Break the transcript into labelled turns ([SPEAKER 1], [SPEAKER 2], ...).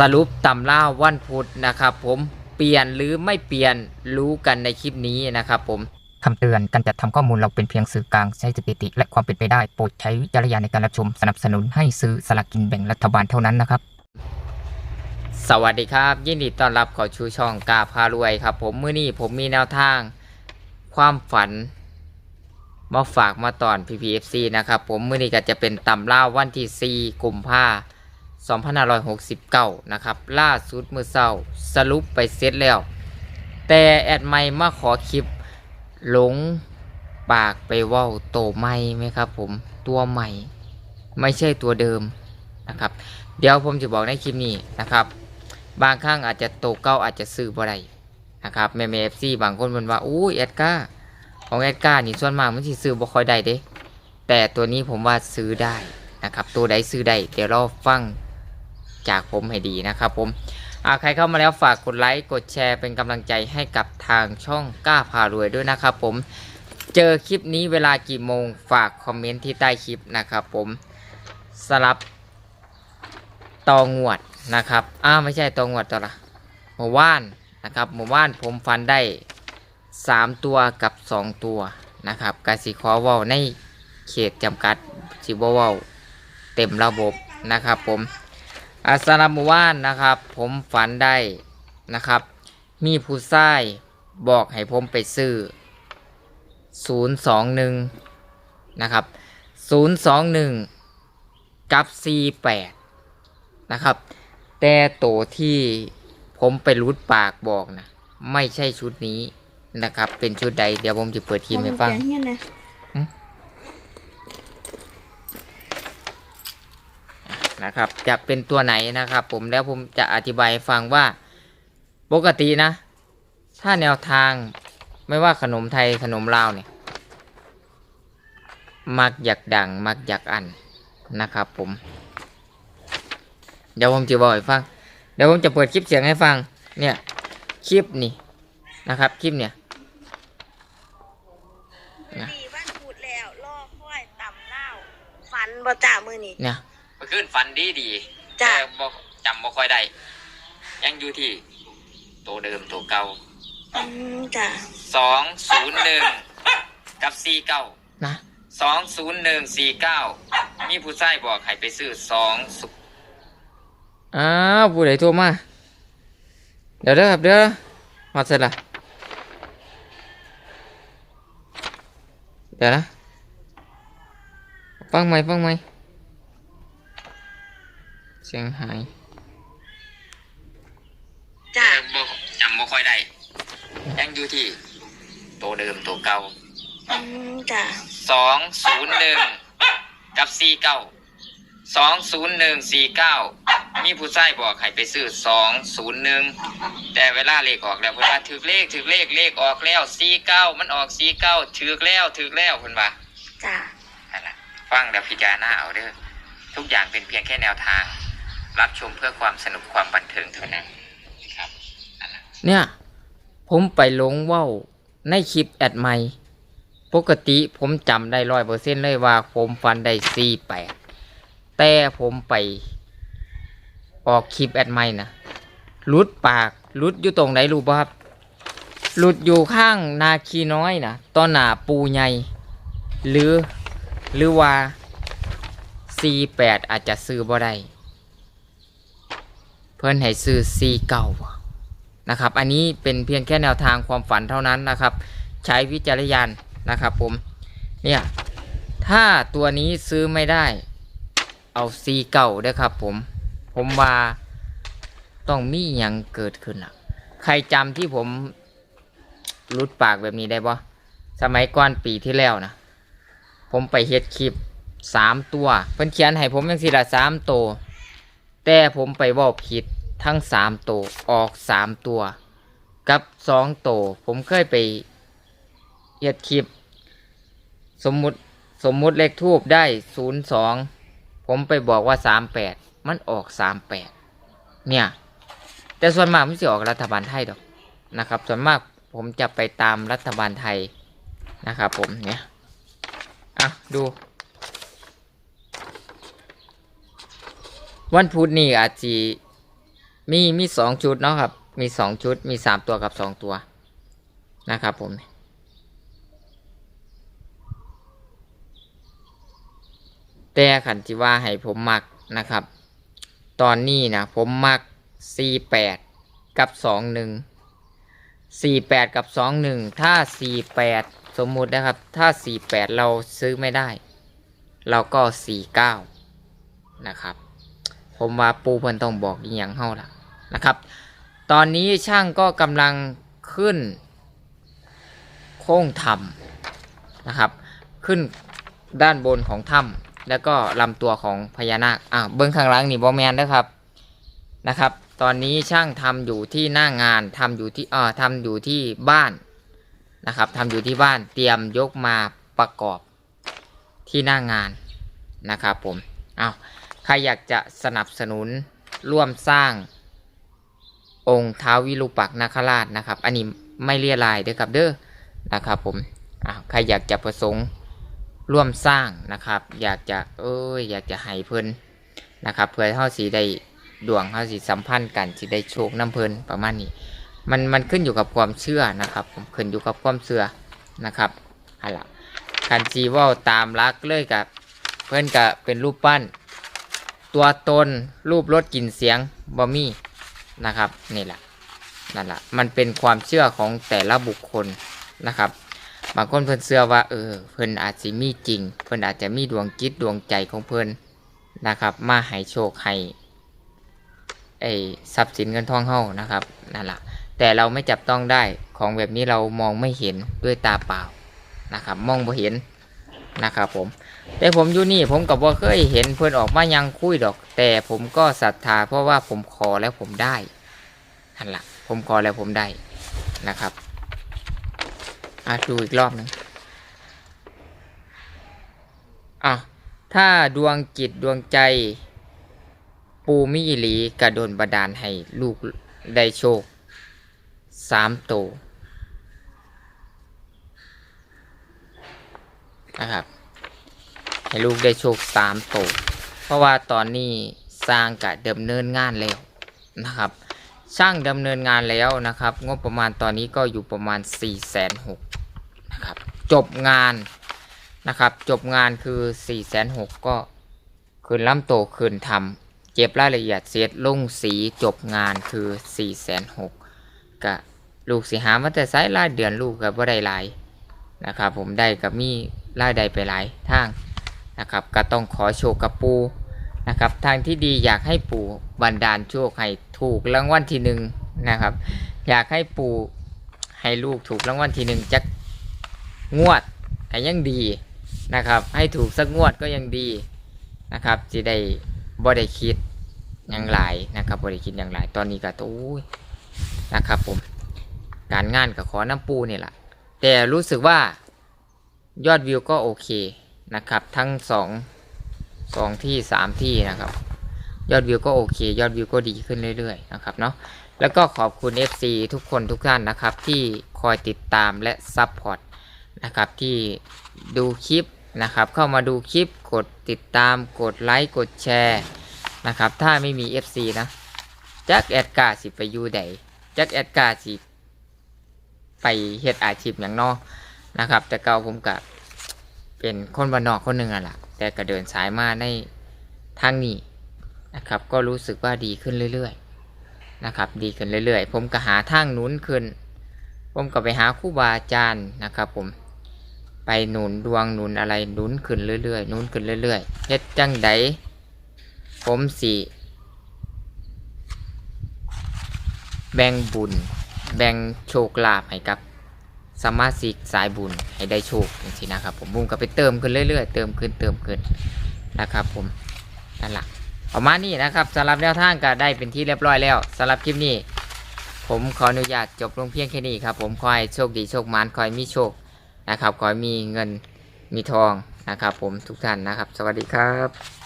[SPEAKER 1] สรุปตำล่าวันพุธนะครับผมเปลี่ยนหรือไม่เปลี่ยนรู้กันในคลิปนี้นะครับผม
[SPEAKER 2] คำเตือนการจัดทำข้อมูลเราเป็นเพียงสื่อกลางใช้สถิติ และความเป็นไปได้โปรดใช้วิจารณญาณในการรับชมสนับสนุนให้ซื้อสลากกินแบ่งรัฐบาลเท่านั้นนะครับ
[SPEAKER 1] สวัสดีครับ ยินดีต้อนรับเข้าชูช่องกาพารวยครับ ผมมื้อนี้ผมมีแนวทาง ความฝันมาฝากมาตอน PPFC นะครับผมมื้อนี้ก็จะเป็นตำล่าวันที่4กุมภา 2569 นะครับ ล่าสุดมือเศร้าสรุปไปเสร็จแล้ว แต่แอดไม่มาขอคลิปหลงปากไปว่าโตใหม่ไหมครับผมตัวใหม่ ไม่ใช่ตัวเดิมนะครับ เดี๋ยวผมจะบอกในคลิปนี้นะครับ บางครั้งอาจจะโตเก้าอาจจะซื้อบ่ได้นะครับแม่แม่เอฟซีบางคนมันว่าอู้แอดก้าของแอดก้านี่ส่วนมากมันสิซื้อบ่ค่อยได้เด้แต่ตัวนี้ผมว่าซื้อได้นะครับ ตัวใดซื้อได้เดี๋ยวเราฟัง จากผมให้ดีนะครับผมใครเข้ามาแล้วฝากกดไลค์กดแชร์เป็นกำลังใจให้กับทางช่องกล้าพารวยด้วยนะครับผมเจอคลิปนี้เวลากี่โมงฝากคอมเมนต์ที่ใต้คลิปนะครับผมสลับตองวดนะครับอ้าไม่ใช่ตองวดตัวละหมู่ว่านนะครับหมู่ว่านผมฟันได้3ตัวกับ2ตัวนะครับกสิขอว้าในเขตจำกัดสิบว้าเต็มระบบนะครับผม อาสำหรับหมู่ว่านนะครับ ผมฝันได้นะครับ มีผู้ชายบอกให้ผมไปซื้อ 021 นะครับ 021 กับ 48 นะครับ แต่โตวที่ผมไปรุดปากบอกนะ ไม่ใช่ชุดนี้นะครับ เป็นชุดใด เดี๋ยวผมจะเปิดทีมให้ฟัง
[SPEAKER 3] เขียนเฮียนเลย
[SPEAKER 1] นะครับ จะเป็นตัวไหนนะครับ ผมแล้วผมจะอธิบายให้ฟังว่าปกตินะ ถ้าแนวทางไม่ว่าขนมไทยขนมลาวเนี่ย มักอยากดัง มักอยากอันนะครับ ผม เดี๋ยวผมจะบอกให้ฟัง เดี๋ยวผมจะเปิดคลิปเสียงให้ฟัง เนี่ยคลิปนี่นะครับคลิปเนี่ยนะ
[SPEAKER 3] ดีวันพูดแล้วล่อค่อยต่ำเล่าฟันบ่จ่ามือนี่
[SPEAKER 1] เนี่ยเมื่อคืนฝันดีดี
[SPEAKER 3] จ้ะ
[SPEAKER 1] แต่บ่จำบ่ค่อยได้ ยังอยู่ที่ ตัวเดิมตัวเก่า
[SPEAKER 3] อืมจ้ะ
[SPEAKER 1] สองศูนย์หนึ่งกับสี่เก้า
[SPEAKER 2] นะ
[SPEAKER 1] สองศูนย์หนึ่งสี่เก้ามีผู้ชายบอกให้ไปซื้อสองสุอ้าวผู้ใดโทรมา เดี๋ยวเด้อครับเด้อมาเสร็จละเดี๋ยวนะ ฟังไหมฟังไหมเสียงหาย
[SPEAKER 3] จ้ะ
[SPEAKER 1] บ่จำบ่ค่อยได้ยังอยู่ที่ ตัวเดิมตัวเก่า
[SPEAKER 3] อืมจ้ะ
[SPEAKER 1] สองศูนย์หนึ่งกับสี่เก้าสองศูนย์หนึ่งสี่เก้ามีผู้ชายบอกให้ไปซื้อสองศูนย์หนึ่งแต่เวลาเลขออกแล้วเพิ่นว่าถือเลขถือเลขเลขออกแล้วสี่เก้ามันออกสี่เก้าถือแล้วถือแล้วเพิ่นว่า
[SPEAKER 3] จ้ะ
[SPEAKER 1] นั่นแหละฟังแล้วพิจารณาเอาเด้อทุกอย่างเป็นเพียงแค่แนวทาง รับชมเพื่อความสนุกความบันเทิงเท่านั้นครับนั่นแหละเนี่ย ผมไปลงเว่าในคลิปแอดใหม่ปกติผมจำได้ร้อยเปอร์เซ็นเลยว่าผมฟันได้สี่แปดแต่ผมไป ออกคลิปแอดใหม่นะหลุดปากหลุดอยู่ตรงไหนรู้ป่ะครับหลุดอยู่ข้างนาคีน้อยนะตอนหนาปูใหญ่หรือหรือว่า48อาจจะซื้อบ่ได้ เพื่อนให้ซื้อ49นะครับ อันนี้เป็นเพียงแค่แนวทางความฝันเท่านั้นนะครับ ใช้วิจารณญาณนะครับผม เนี่ย ถ้าตัวนี้ซื้อไม่ได้ เอาซีเก่าด้วยครับผม ผมว่าต้องมีอย่างเกิดขึ้นล่ะ ใครจำที่ผมรุดปากแบบนี้ได้ปะสมัยก่อนปีที่แล้วนะผมไปเฮ็ดคลิปสามตัว เพิ่นเขียนให้ผมยังสิละสามตัว แต่ผมไปว่าผิดทั้งสามตัวออกสามตัว กับสองตัวผมเคยไปเฮ็ดคลิป สมมุติสมมุติเลขทูบได้ศูนย์สองผมไปบอกว่าสามแปดมันออกสามแปดเนี่ย แต่ส่วนมากไมันสิออกรัฐบาลไทยดอกนะครับ ส่วนมากผมจะไปตามรัฐบาลไทยนะครับผมเนี่ยอะดู วันพุธนี่อาจจะมีมีสองชุดเนาะครับ มีสองชุด มีสามตัวกับสองตัวนะครับผมแต่ขันที่ว่าให้ผมมักนะครับ ตอนนี้นะผมมัก 48 กับ 21 48 กับ 21 ถ้า 48 สมมุตินะครับ ถ้า 48 เราซื้อไม่ได้ เราก็ 49 นะครับ ผมว่าปูเพิ่นต้องบอกอีหยังเฮาล่ะนะครับ ตอนนี้ช่างก็กำลังขึ้น โค้งถ้ำนะครับ ขึ้นด้านบนของถ้ำแล้วก็ลำตัวของพญานาคอะเบื้องข้างหลังนี่บอแมนนะครับนะครับ ตอนนี้ช่างทำอยู่ที่หน้างานทำอยู่ที่เอ่อทำอยู่ที่บ้านนะครับทำอยู่ที่บ้านเตรียมยกมาประกอบที่หน้างานนะครับผมเอาว ใครอยากจะสนับสนุนร่วมสร้าง องค์ท้าววิรูปักษ์นาคราชนะครับ อันนี้ไม่เรียรายเด้อครับเด้อนะครับผมใครอยากจะประสงค์ร่วมสร้างนะครับ อยากจะเอ้ยอยากจะให้เพิ่นนะครับ เพื่อเฮาสีได้ดวงเฮาสีสัมพันธ์กันสิได้โชคน้ำเพิ่นประมาณนี้ มันมันขึ้นอยู่กับความเชื่อนะครับ ผมขึ้นอยู่กับความเชื่อนะครับอะล่ะคันจีว่าตามรักเลยกับเพิ่อนก็เป็นรูปปั้น ตัวตนรูปรสกลิ่นเสียงบอมี่นะครับนี่แหละนั่นแหละมันเป็นความเชื่อของแต่ละบุคคลนะครับ บางคนเพิ่นเชื่อว่าเออเพิ่นอาจจะมีจริง เพิ่นอาจจะมีดวงจิตดวงใจของเพิ่นนะครับ มาให้โชคให้ไอ้ทรัพย์สินเงินทองเฮานะครับนั่นแหละแต่เราไม่จับต้องได้ของแบบนี้เรามองไม่เห็นด้วยตาเปล่านะครับ มองบ่เห็นนะครับผม แต่ผมอยู่นี่ผมกับว่าเคยเห็นเพื่อนออกมายังคุยดอก แต่ผมก็ศรัทธาเพราะว่าผมขอแล้วผมได้นั่นละผมขอแล้วผมได้นะครับอะดูอีกรอบหนึงอะถ้าดวงจิตดวงใจ ปูมิอิหลีกระโดนบาดาลให้ลูกได้โชคสามโตวนะครับ ให้ลูกได้โชคสามโต เพราะว่าตอนนี้สร้างกะดำเนินงานแล้วนะครับ ช่างดำเนินงานแล้วนะครับ งบประมาณตอนนี้ก็อยู่ประมาณ4ี่แสนหกนะครับ จบงานนะครับ จบงานคือ4ี่แสนหกก็คืนล้ำโตคืนทำเจ็บรายละเอียดเสียลงสีจบงานคือ4ี่แสนหกกะลูกสิหามาแต่ไซส์รายเดือนลูกกับว่าได้หลายนะครับ ผมได้กับมีรายได้ไปหลายทาง นะครับก็ต้องขอโชคกับปูนะครับทางที่ดีอยากให้ปู่บันดาลโชคให้ถูกรางวัลที่หนึ่งนะครับ อยากให้ปู่ให้ลูกถูกรางวัลที่หนึ่งจักงวดก็ยังดีนะครับ ให้ถูกสักงวดก็ยังดีนะครับจะได้บ่ได้คิดอย่างไรนะครับบ่ได้คิดอย่างไรตอนนี้ก็ตู้ยนะครับผมการงานก็ขอน้ำปูนี่แหละแต่รู้สึกว่ายอดวิวก็โอเค นะครับ ทั้งสองสองที่สามที่นะครับ ยอดวิวก็โอเค ยอดวิวก็ดีขึ้นเรื่อยๆนะครับเนาะแล้วก็ขอบคุณ FC ทุกคนทุกท่านนะครับ ที่คอยติดตามและซัพพอร์ตนะครับที่ดูคลิปนะครับ เข้ามาดูคลิปกดติดตามกดไลค์กดแชร์นะครับ ถ้าไม่มี FC นะจักแอดกาสิไปอยู่ใดจักแอดกาสิไปเฮ็ดอาชีพอย่างนอนะครับ แต่เก่าผมกับ เป็นคนบ้านนอกคนหนึ่งอะล่ะ แต่ก็เดินสายมาในทางนี้นะครับ ก็รู้สึกว่าดีขึ้นเรื่อยๆนะครับ ดีขึ้นเรื่อยๆ ผมก็หาทางหนุนขึ้น ผมก็ไปหาครูบาอาจารย์นะครับ ผมไปหนุนดวงหนุนอะไรหนุนขึ้นเรื่อยๆหนุนขึ้นเรื่อยๆเฮ็ดจังใดผมสิแบ่งบุญ แบ่งโชคลาภให้กับ สมาชิกสายบุญให้ได้โชคอย่างนี้นะครับ ผมบุญก็ไปเติมขึ้นเรื่อยๆ เติมขึ้นเติมขึ้นนะครับ ผมนั่นแหละประมานี้นะครับสำหรับแนวทางก็ได้เป็นที่เรียบร้อยแล้วสำหรับคลิปนี้ ผมขออนุญาตจบลงเพียงแค่นี้ครับ ผมขอให้โชคดีโชคมานขอให้มีโชคนะครับขอให้มีเงินมีทองนะครับ ผมทุกท่านนะครับ สวัสดีครับ